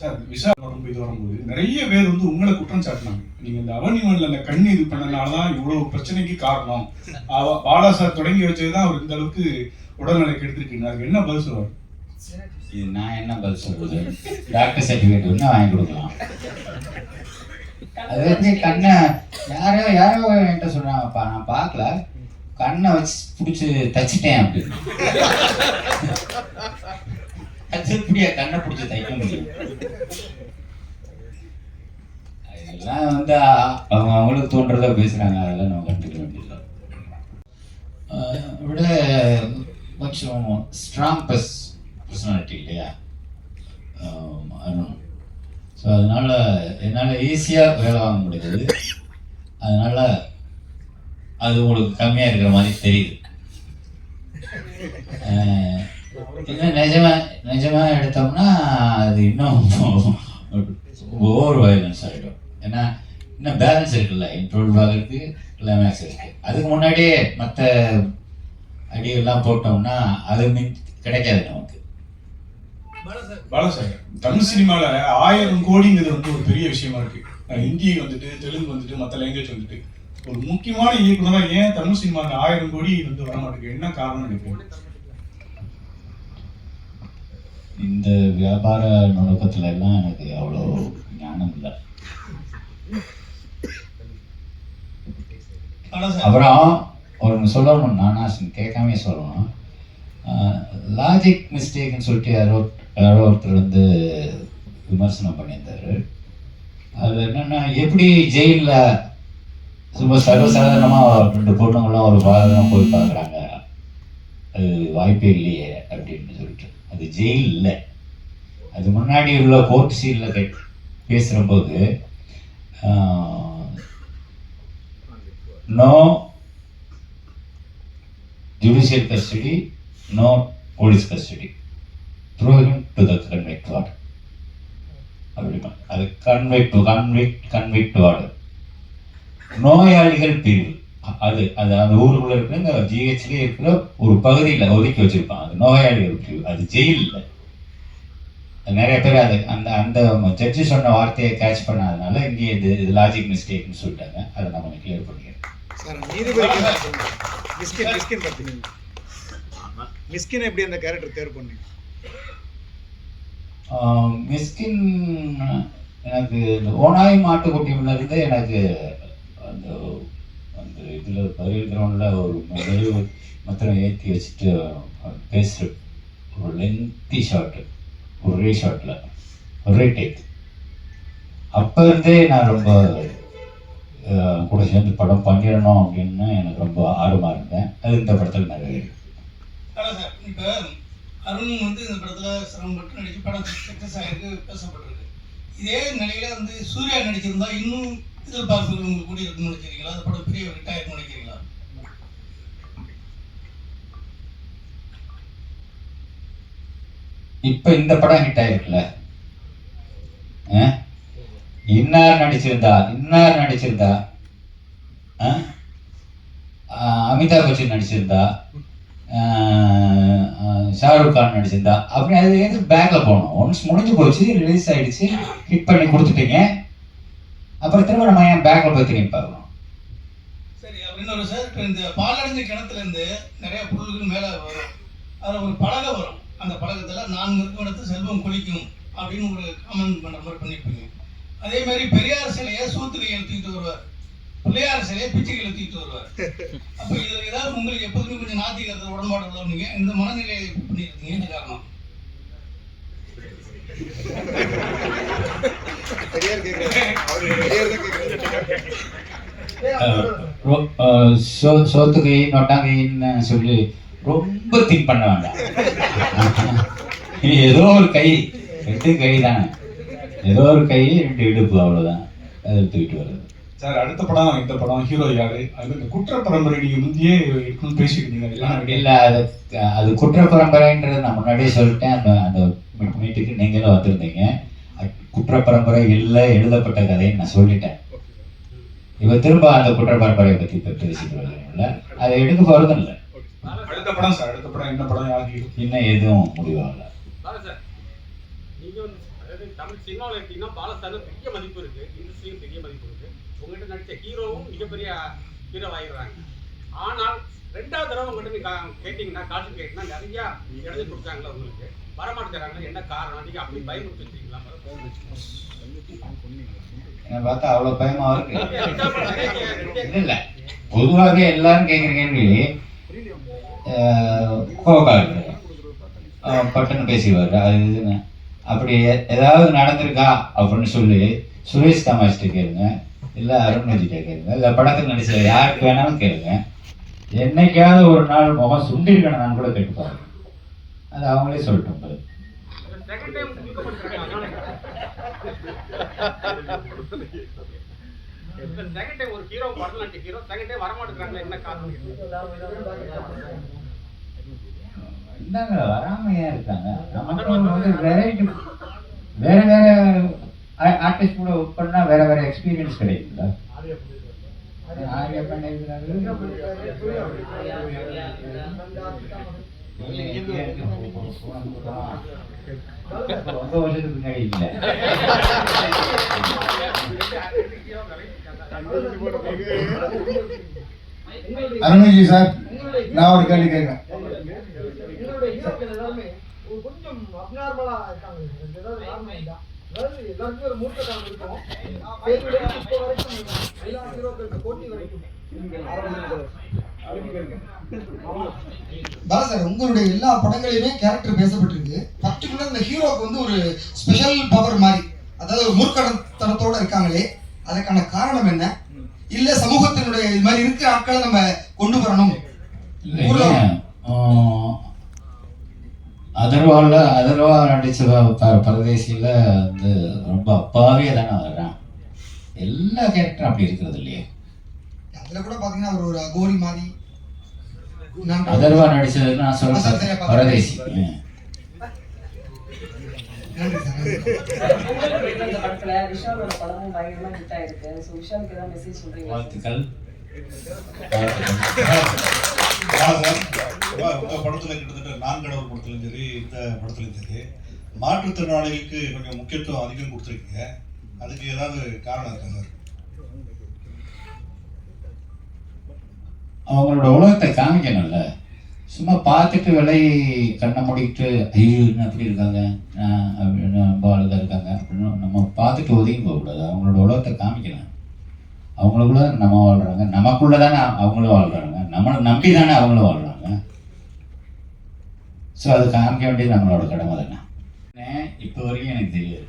Sir விசாரணை வரும்போது வரும்போது நிறைய பேர் வந்து உங்களை குற்றம் சாட்டினாங்க. நீங்க இந்த அவனிமன்ல அந்த கண் இது பண்ணனாலதான் இவ்வளவு பிரச்சனைக்கு காரணம். பாலா சார் தொடங்கி வச்சதுதான் அவர் இந்த அளவுக்கு உடல்நிலை கெடுத்திருக்கீங்க அதுக்கு என்ன பதில் சொல்லுவார்? இது நான் என்ன பதில் சொல்றது? டாக்டர் சர்டிஃபிகேட் வந்து வாங்கி கொடுக்கலாம். அது வந்து கண்ணை யாரோ யாரோ என்கிட்ட சொன்னாங்கப்பா நான் பார்க்கல. கண்ணை வச்சு பிடிச்சி தச்சிட்டேன் அப்படின்னு. அது கண்ணை பிடிச்சி தைக்க முடியும். அதெல்லாம் வந்து அவங்க அவங்களுக்கு தோன்றதை பேசுறாங்க. அதெல்லாம் நம்ம கண்டுக்க வேண்டியதில்லை. விட கொஞ்சம் ஸ்ட்ராங் பர்ஸ் பர்சனாலிட்டி இல்லையா? அருண். ஸோ அதனால் என்னால் ஈஸியாக வேலை வாங்க முடியுது அதனால் அது உங்களுக்கு கம்மியாக இருக்கிற மாதிரி தெரியுது. இன்னும் நிஜமா நிஜமா எடுத்தோம்னா அது இன்னும் ஓவர் வயலன்ஸ் ஆகிடும் ஏன்னா இன்னும் பேலன்ஸ் இருக்குல்ல. இன்ட்ரோல் ஆகிறதுக்கு கிளைமேக்ஸ் இருக்கு. அதுக்கு முன்னாடியே மற்ற அடியெல்லாம் போட்டோம்னா அது மின் கிடைக்காது நமக்கு. பாலா சார் தமிழ் சினிமால ஆயிரம் கோடிங்கிறது வந்து ஒரு பெரிய விஷயமா இருக்கு. ஹிந்தி வந்துட்டு தெலுங்கு வந்துட்டு மற்ற லாங்குவேஜ் வந்துட்டு. ஒரு முக்கியமான இயக்குனரா ஏன் தமிழ் சினிமா ஆயிரம் கோடி வந்து வர மாட்டேங்குது என்ன காரணம் நினைக்கிறேன் இந்த வியாபார நுணுக்கத்துல எல்லாம் எனக்கு அவ்வளோ ஞானம் இல்லை. அப்புறம் ஒரு சொல்லணும் நானா கேட்காம சொல்லணும். லாஜிக் மிஸ்டேக்னு சொல்லிட்டு யாரோ யாரோ ஒருத்தர் வந்து விமர்சனம் பண்ணியிருந்தாரு. அது என்னன்னா எப்படி ஜெயிலில் சும்மா சர்வசாதாரணமாக ரெண்டு பொண்ணுங்களாம் ஒரு பாதகம் போய் பார்க்குறாங்க. அது வாய்ப்பே இல்லையே அப்படின்னு சொல்லிட்டு. அது ஜெயில் இல்லை அது முன்னாடி உள்ள கோர்ட் சீனில் cut பேசுகிறபோது no judicial custody no police custody through to the convict ward அப்படிமா அது கன்வெக்ட் கன்வெக்ட் கன்வெக்ட் வார்டு நோயாளிகள் பிரிவு. அது அது அந்த ஊருக்குள்ள இருக்கிற இந்த ஜிஹெச்லேயே இருக்கிற ஒரு பகுதியில் ஒதுக்கி வச்சிருப்பான் அது நோயாளிகள் பிரிவு அது ஜெயில் இல்லை அது நிறைய பேர் அது அந்த அந்த ஜட்ஜி சொன்ன வார்த்தையை கேட்ச் பண்ணாதனால இங்கே இது இது லாஜிக் மிஸ்டேக்னு சொல்லிட்டாங்க. அதை கொஞ்சம் கிளியர் நீதிபதிக்கு மிஸ்கின் மிஸ்கின் பத்தி மிஸ்கின் எப்படி அந்த கேரக்டர் தேர்வு பண்ணீங்க? மிஸ்கின் எனக்கு ஓனாய் மாட்டுக்குட்டியில இருந்து எனக்கு இதில் பதில் கிரவுண்டில் ஒரு மெழுகு மத்திரம் ஏற்றி வச்சுட்டு பேசுகிற ஒரு லென்த்தி ஷாட்டு ஒரே ஷாட்டில் ஒரே டேக் அப்போ இருந்தே நான் ரொம்ப கூட சேர்ந்து படம் பண்ணிடணும் அப்படின்னு எனக்கு ரொம்ப ஆர்வமாக இருந்தேன். அது இந்த படத்தில் நிறைவேறி அதான் இப்போ அருண் வந்து இந்த படத்தில் சிரமப்பட்டு நடிச்சு படம் சக்ஸஸ் ஆகிருக்கு பேசப்பட்டிருக்கு. இதே நிலையில வந்து சூர்யா நடிச்சிருந்தா இன்னும் இதில் பார்த்து உங்களுக்கு கூடி இருக்குன்னு நினைக்கிறீங்களா அந்த படம் பெரிய ரிட்டையர் நினைக்கிறீங்களா இப்போ இந்த படம் ஹிட் ஆயிருக்குல்ல? இன்னார் நடிச்சிருந்தா இன்னார் நடிச்சிருந்தா அமிதாப் பச்சன் நடிச்சிருந்தா ஷாருக் கான் நடிச்சிருந்தா அப்படி அது எது பேக்ல போனோம். ஒன்ஸ் முடிஞ்சு போச்சு ரிலீஸ் ஆயிடுச்சு ஹிட் பண்ணி கொடுத்துட்டீங்க. அப்புறம் திரும்ப நம்ம ஏன் பேக்ல போய் திரும்பி பார்க்கணும் சரி அப்படின்னு ஒரு சார் இப்போ இந்த பாலடைஞ்ச கிணத்துல இருந்து நிறைய பொருள்கள் மேலே வரும். அதில் ஒரு பலகை வரும். அந்த பலகத்தில் நான் இருக்கும் இடத்து செல்வம் குளிக்கும் அப்படின்னு ஒரு காமெண்ட் பண்ணுற மாதிரி பண்ணியிருப்பீங்க அதே மாதிரி பெரியார் சிலையை சூத்துக்கையில் தூக்கிட்டு வருவார். பிள்ளையார் சிலையை பிச்சைகளை தூக்கிட்டு வருவார். அப்போ இதில் ஏதாவது உங்களுக்கு எப்போதுமே கொஞ்சம் நாத்திக்கிறது உடன்பாடு உள்ளவங்க இந்த மனநிலையை பண்ணியிருக்கீங்க காரணம் பெரியார் கேட்குறாரு அவர் பெரியார் தான் கேட்குறாரு ரொ- அஹ் சோ சோத்துக்கு நொட்டாங்கைன்னு சொல்லி ரொம்ப திங்க் பண்ண வேண்டாம். இது ஏதோ ஒரு கை ரெண்டு கை தானே. ஏதோ ஒரு கை ரெண்டு இடுப்பு அவ்வளோதான் அதில் தூக்கிட்டு வருது சார் அடுத்த படம் இந்த படம் ஹீரோ யாரு? அது இந்த குற்ற பரம்பரை நீங்க முந்தையே அதெல்லாம் அப்படி இல்லை அது அது குற்ற பரம்பரைன்றது நான் முன்னாடியே சொல்லிட்டேன். அந்த அந்த மீட்டுக்கு நீங்களும் வந்திருந்தீங்க. குற்ற பரம்பரை இல்லை எழுதப்பட்ட கதைன்னு நான் சொல்லிட்டேன். இவ திரும்ப அந்த குற்ற பரம்பரையை பற்றி இப்போ பேசிட்டு வரல அதை எடுக்க போகிறதும் இல்லை. அடுத்த படம் சார் அடுத்த படம் என்ன படம் ஹீரோ இன்னும் எதுவும் முடிவாகல. பாலா சார் நீங்க வந்து அதாவது தமிழ் சினிமாவில் எடுத்தீங்கன்னா பாலஸ்தானும் பெரிய மதிப்பு இருக்கு. இண்டஸ்ட்ரியும் பெரிய மதிப்பு இருக்கு. உங்ககிட்ட நடிச்ச ஹீரோவும் மிகப்பெரிய ஹீரோ ஆயிடுறாங்க. ஆனால் ரெண்டாவது தடவை உங்ககிட்ட கேட்டீங்கன்னா காசு கேட்டீங்கன்னா நிறைய எழுதி கொடுத்தாங்களா உங்களுக்கு? வரமாட்டேங்கிறாங்க என்ன காரணம்? நீங்க அப்படி பயமுறுத்தி வச்சிருக்கீங்களா? என்னை பார்த்தா அவ்வளோ பயமா இருக்கு. இல்ல பொதுவாகவே எல்லாரும் கேட்குற கேள்வி அஹ், கோவக்கா இருக்கு அஹ், பட்டுன்னு பேசிடுவாரு. அது இதுன்னு அப்படி ஏதாவது நடந்திருக்கா அப்படின்னு சொல்லி சுரேஷ் தமாஷ்ட கேளுங்க. இல்லை அருண்மதிட்ட கேளுங்க. இல்லை படத்தில் நடிச்ச யாருக்கு வேணாலும் கேளுங்க. என்னைக்காவது ஒரு நாள் முகம் சுண்டிருக்கணும் நான் கூட கேட்டு பாருங்க அது அவங்களே சொல்லட்டும் பாரு. செகண்ட் டைம் செகண்ட் டைம் ஒரு ஹீரோ படத்தில் நடிச்ச ஹீரோ செகண்ட் டைம் வரமாட்டேங்கிறாங்களா என்ன காரணம் இந்தாங்க வராமையா இருக்காங்க. நமக்கு வந்து வெரைட்டி வேற வேற ஆர்டிஸ்ட் கூட ஒர்க் பண்ணா வேற வேற எக்ஸ்பீரியன்ஸ் கிடைக்குல்ல ஆர்யா அருண்ஜி சார் நான் ஒரு கேள்வி கேட்கிறேன். கொஞ்சம் அப்நார்மலா இருக்காங்க அதாவது எல்லாருக்குமே ஒரு மூர்க்க காலம் இருக்கும் இப்போ வரைக்கும் எல்லா ஹீரோக்களுக்கு போட்டி வரைக்கும். பாலா சார் உங்களுடைய எல்லா படங்களையுமே கேரக்டர் பேசப்பட்டிருக்கு. பர்டிகுலர் இந்த ஹீரோக்கு வந்து ஒரு ஸ்பெஷல் பவர் மாதிரி. அதாவது ஒரு மூர்க்கடத்தனத்தோட இருக்காங்களே அதுக்கான காரணம் என்ன? இல்ல சமூகத்தினுடைய இது மாதிரி இருக்கிற ஆட்களை நம்ம கொண்டு வரணும். ஊர்ல அதர்வாவில் அதர்வா நடிச்ச பரதேசியில் வந்து ரொம்ப அப்பாவியே தானே வர்றான் எல்லா கேரக்டரும் அப்படி இருக்கிறது இல்லையே. அதுல கூட பாத்தீங்கன்னா அவர் ஒரு அகோரி மாதிரி அதர்வா நடிச்சது நான் பார்த்தேன். பரதேசி வாழ்த்துக்கள். படத்துல கிட்டத்தட்ட நான் கடவுள் படத்துலையும் சரி இந்த படத்துலையும் சரி. மாற்றுத்திறனாளிகளுக்கு கொஞ்சம் முக்கியத்துவம் அதிகம் கொடுத்துருக்கீங்க. அதுக்கு ஏதாவது காரணம் இருக்கா சார்? அவங்களோட உலகத்தை காமிக்கணும்ல. சும்மா பார்த்துட்டு விலை கண்ணை மூடிக்கிட்டு ஐயோ என்ன அப்படி இருக்காங்க? ஆஹ் அப்படின்னு ரொம்ப அழுதாக இருக்காங்க? அப்படின்னு நம்ம பார்த்துட்டு ஒதுங்கி போகக்கூடாது. அவங்களோட உலகத்தை காமிக்கணும். அவங்களுக்குள்ள நம்ம வாழ்கிறாங்க நமக்குள்ள தானே அவங்களும் வாழ்கிறாங்க நம்மளை நம்பி தானே அவங்களும் வாழ்கிறாங்க ஸோ அது காமிக்க வேண்டியது நம்மளோட கடமை தானே. இப்போ வரைக்கும் எனக்கு தெரியாது.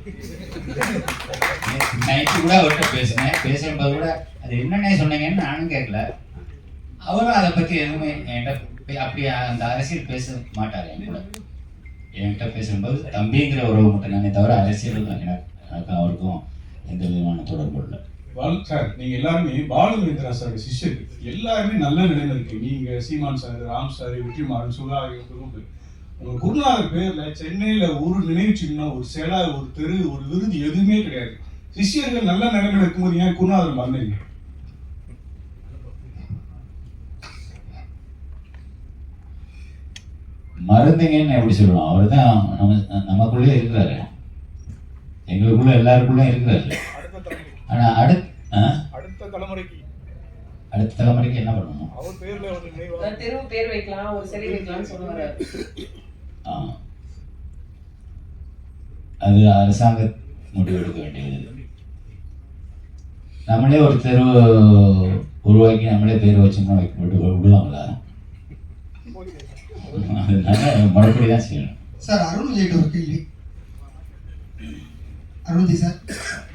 நைட்டு கூட அவர்கிட்ட பேசினேன். பேசும்போது கூட அது என்னென்ன சொன்னீங்கன்னு நானும் கேட்கல. அவரும் அதை பற்றி எதுவுமே என்கிட்ட அப்படி அந்த அரசியல் பேச மாட்டார் என் கூட. என்கிட்ட பேசும்போது தம்பிங்கிற உறவு மட்டும் நானே தவிர அரசியல் எனக்கு அவருக்கும் எந்த விதமான தொடர்பு இல்லை. பாலு சார் நீங்கள் எல்லாருமே பாலுமேந்திரா சார் சிஷ்யர். எல்லாருமே நல்ல நிலையில இருக்கு. நீங்கள் Seeman sir Ram sir Vetrimaaran Suka group உங்கள் குருநாதர் பேரில் சென்னையில் ஒரு நினைவு சின்னம் ஒரு சிலை ஒரு தெரு ஒரு விருது எதுவுமே கிடையாது. சிஷ்யர்கள் நல்ல நிலைமையில் இருக்கும்போது ஏன் குருநாதர் மறந்தீங்க? மருந்துங்கன்னு எப்படி சொல்லுவோம் அவர் தான் நம்ம நமக்குள்ளே இருக்கிறாரு. எங்களுக்குள்ள எல்லாருக்குள்ளே இருக்கிறாரு. அடுத்த தலைமுறை ஆனால் அடுத் ஆ? அடுத்த தலைமுறைக்கு. அடுத்த தலைமுறைக்கு என்ன பண்ணணும்? அவர் பேர்ல ஒரு தெரு பேர் வைக்கலாம் ஒரு சிலை வைக்கலாம்னு சொல்ல வர்றாரு ஆ. அது அரசாங்க முடிவெடுக்க வேண்டியது. நம்மளே ஒரு தெரு உருவாக்கி நம்மளே பேர் வச்சோம்னா வைக்க விடு விடுவாங்களா அதனால மறுபடி தான் செய்யணும். சார் அருண்ஜிட்ட ஒரு கேள்வி. அருண்ஜி சார்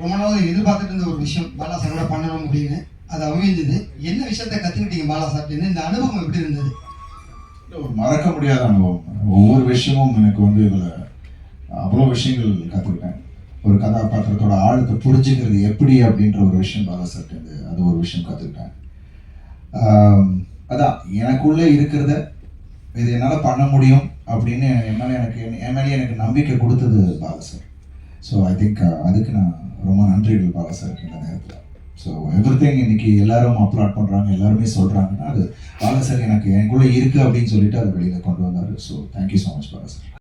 ரொம்ப நாள் எதிர்பார்த்துட்டு இருந்த ஒரு விஷயம் பாலா சாரோட பண்ணணும் அப்படின்னு அது அமைஞ்சது. என்ன விஷயத்த கத்துக்கிட்டீங்க பாலா சார்? இந்த அனுபவம் எப்படி இருந்தது? ஒரு மறக்க முடியாத அனுபவம். ஒவ்வொரு விஷயமும் எனக்கு வந்து இதில் அவ்வளோ விஷயங்கள் கற்றுக்கிட்டேன் ஒரு கதாபாத்திரத்தோட ஆழத்தை புரிஞ்சுக்கிறது எப்படி அப்படின்ற ஒரு விஷயம் பாலா சார்ட்டு அது ஒரு விஷயம் கற்றுக்கிட்டேன் அதான் எனக்குள்ளே இருக்கிறத இது என்னால் பண்ண முடியும் அப்படின்னு என் மேலே எனக்கு என் மேலே எனக்கு நம்பிக்கை கொடுத்தது Bala sir. So I think அதுக்கு நான் ரொம்ப நன்றிகள் பாலா சாருக்கு இந்த நேரத்தில். ஸோ எவ்ரி திங் இன்னைக்கு எல்லாரும் அப்ராட் பண்ணுறாங்க எல்லாருமே சொல்கிறாங்கன்னா அது பாலா சார் எனக்கு எனக்குள்ளே இருக்குது அப்படின்னு சொல்லிட்டு அதை வெளியில் கொண்டு வந்தார். So thank you so much Bala sir.